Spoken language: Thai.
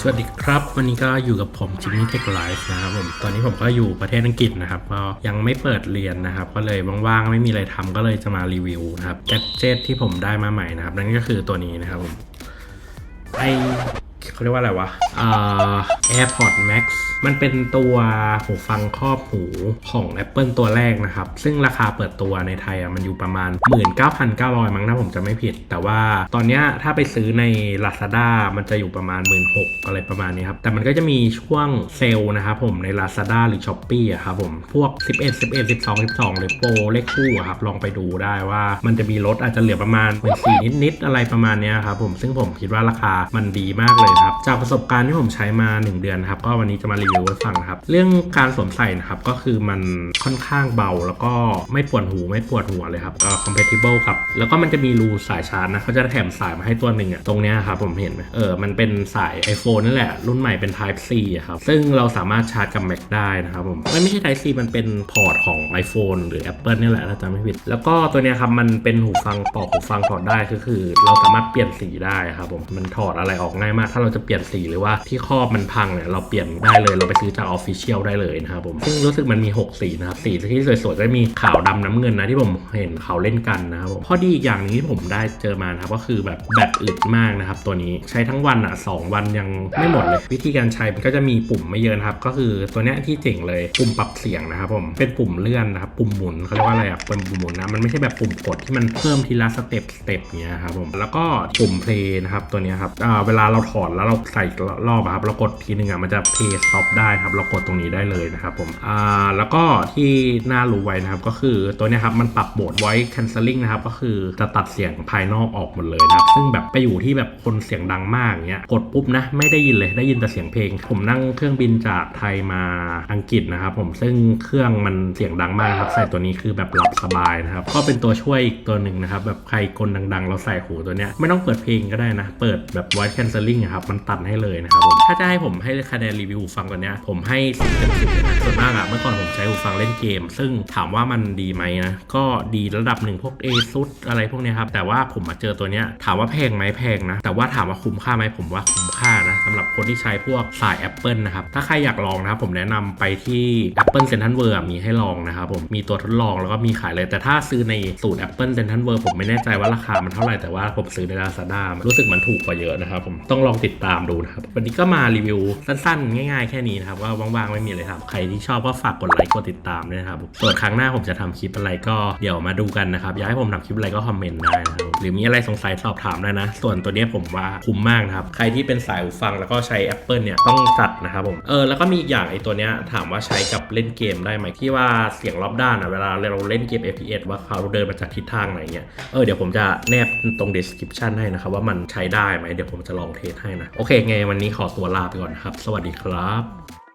สวัสดีครับ วันนี้ก็อยู่กับผมจิมมี่เทคไลฟ์นะครับผมตอนนี้ผมก็อยู่ประเทศอังกฤษนะครับก็ยังไม่เปิดเรียนนะครับ ก็เลยว่างๆไม่มีอะไรทำก็เลยจะมารีวิวนะครับแกดเจ็ตที่ผมได้มาใหม่นะครับ นั่นก็คือตัวนี้นะครับผมไอเขาเรียกว่าอะไรวะอ่า AirPod Max มันเป็นตัวหูฟังครอบหูของ Apple ตัวแรกนะครับ ซึ่งราคาเปิดตัวในไทยอะมันอยู่ประมาณ 19,900 มั้งถ้าผมจะไม่ผิด แต่ว่าตอนเนี้ยถ้าไปซื้อใน Lazada มันจะอยู่ประมาณ 16,000อะไรประมาณนี้ครับ แต่มันก็จะมีช่วงเซลล์นะครับผมใน Lazada หรือ s h อ p e e อะครับผมพวก 11 11 12 12 หรือโปรเลขคู่อะครับลองไปดูได้ว่ามันจะมีลดอาจจะเหลือประมาณหมื่นสี่นิดๆอะไรประมาณนี้ครับผมซึ่งผมคิดว่าราคามันดีมากเลยครับจากประสบการณ์ที่ผมใช้มา 1 เดือนนะครับก็วันนี้จะมารีวิวให้ฟังนะครับ เรื่องการสวมใส่นะครับก็คือมันค่อนข้างเบาแล้วก็ไม่ปวดหูไม่ปวดหัวเลยครับก็ compatible ครับ แล้วก็มันจะมีรูสายชาร์จนะเขาจะแถมสายมาให้ตัวหนึ่งอะตรงเนี้ยครับผมเห็นไหมเออมันเป็นสาย iPhone นั่นแหละ รุ่นใหม่เป็น Type C ครับซึ่งเราสามารถชาร์จกับ Mac ได้นะครับผมไม่ไม่ใช่ Type C มันเป็นพอร์ตของ iPhone หรือ Apple นี่แหละถ้าจำไม่ผิด แล้วก็ตัวเนี้ยครับมันเป็นหูฟังปอกหูฟังถอดได้ก็คือ เราสามารถเปลี่ยนสีได้ครับผมมันถอดอะไรออกง่ายมาก ถ้าเราจะเปลี่ยนสีหรือว่าที่ครอบมันพังเนี่ยเราเปลี่ยนได้เลยเราไปซื้อจาก Official ได้เลยนะครับผมซึ่งรู้สึกมันมี 6 สีนะครับสีที่สวยๆก็จะมีขาวดำน้ำเงินนะที่ผมเห็นเขาเล่นกันนะครับผมข้อดีอีกอย่างนึงที่ผมได้เจอมานะครับก็คือแบบแบตอึดมากนะครับตัวนี้ใช้ทั้งวันอะสองวันยังไม่หมดเลยวิธีการใช้มันก็จะมีปุ่มไม่เยอะนะครับก็คือตัวเนี้ยที่เจ๋งเลยปุ่มปรับเสียงนะครับผมเป็นปุ่มเลื่อนนะครับปุ่มหมุนเขาเรียกว่าอะไรอะเป็นปุ่มหมุนนะมันไม่ใช่แบบปุ่มกดที่มันเพิ่มทีละสเต็ปสเต็ปเนี้ยครับผมแล้วก็ปุ่มเพลย์นะครับตัวนี้ครับเวลาเราถอดแล้วเราใส่รอบครับเรากดทีนึงอะมันจะเพลย์สต็อปได้ครับเรากดตรงนี้ได้เลยนะครับผมอ่าแล้วก็ที่น่ารู้ไว้นะครับก็คือตัวนี้ครับมันปรับโหมด voice cancelling นะครับก็คือจะตัดเสียงภายนอกออกหมดเลยนะครับซึ่งแบบไปอยู่ที่แบบคนเสียงดังมากเงี้ยกดปุ๊บนะไม่ได้ยินเลยได้ยินแต่เสียงเพลง ผมนั่งเครื่องบินจากไทยมาอังกฤษนะครับผมซึ่งเครื่องมันเสียงดังมากครับใส่ตัวนี้คือแบบหลับสบายนะครับก็เป็นตัวช่วยอีกตัวหนึ่งนะครับแบบใครกลดังๆ เราใส่หูตัวเนี้ยไม่ต้องเปิดเพลงก็ได้นะ เปิดแบบ voice cancelling อะครับมันตัดให้เลยนะครับผมถ้าจะให้ผมให้คะแนนรีวิวฟังตัวเนี้ยผมให้สิบเต็มสิบเลยนะส่วนมากอะเมื่อก่อนผมใช้หูฟังเล่นเกม ซึ่งถามว่ามันดีไหมนะ ก็ดีระดับหนึ่งพวก ASUS อะไรพวกนี้ครับแต่ว่าผมมาเจอตัวเนี้ยถามว่าแพงไหมแพงนะ แต่ว่าถามว่าคุ้มค่าไหมผมว่าคุ้มค่านะสำหรับคนที่ใช้พวกสาย Apple นะครับถ้าใครอยากลองนะครับผมแนะนำไปที่ Apple Central World มีให้ลองนะครับผมมีตัวทดลองแล้วก็มีขายเลย แต่ถ้าซื้อในสูตร Apple Central World ผมไม่แน่ใจว่าราคามันเท่าไหร่แต่ว่าผมซื้อใน Lazada มันรู้สึกมันถูกกว่าเยอะนะครับผมต้องลองติดตามดูนะครับวันนี้ก็มารีวิวสั้นๆ ง่ายๆแค่นี้นะครับว่าว่างๆไม่มีอะไรทำใครที่ชอบก็ฝากกดไลค์กดติดตามด้วยนะครับส่วนครั้งหน้าผมจะทำคลิปอะไรก็เดี๋ยวมาดูกันนะครับอยากให้ผมทำคลิปอะไรก็คอมเมนต์ได้นะครับหรือมีอะไรสงสัยสอบถามได้นะ ส่วนตัวนี้ผมว่าคุ้มมากนะครับใครที่เป็นสายหูฟังแล้วก็ใช้ Apple เนี่ยต้องจัดนะครับผมเออแล้วก็มีอีกอย่างไอ้ตัวเนี้ยถามว่าใช้กับเล่นเกมได้ไหมที่ว่าเสียงรอบด้านอะเวลาเราเล่นเกม FPS ว่าเขาเดินมาจากทิศทางไหนเนี่ยเออเดี๋ยวผมจะแนบตรง description ให้นะครับว่ามันใช้ได้ไหมเดี๋ยวผมจะลองเทสให้นะ โอเคไงวันนี้ขอตัวลาไปก่อนนะครับ สวัสดีครับ Oh.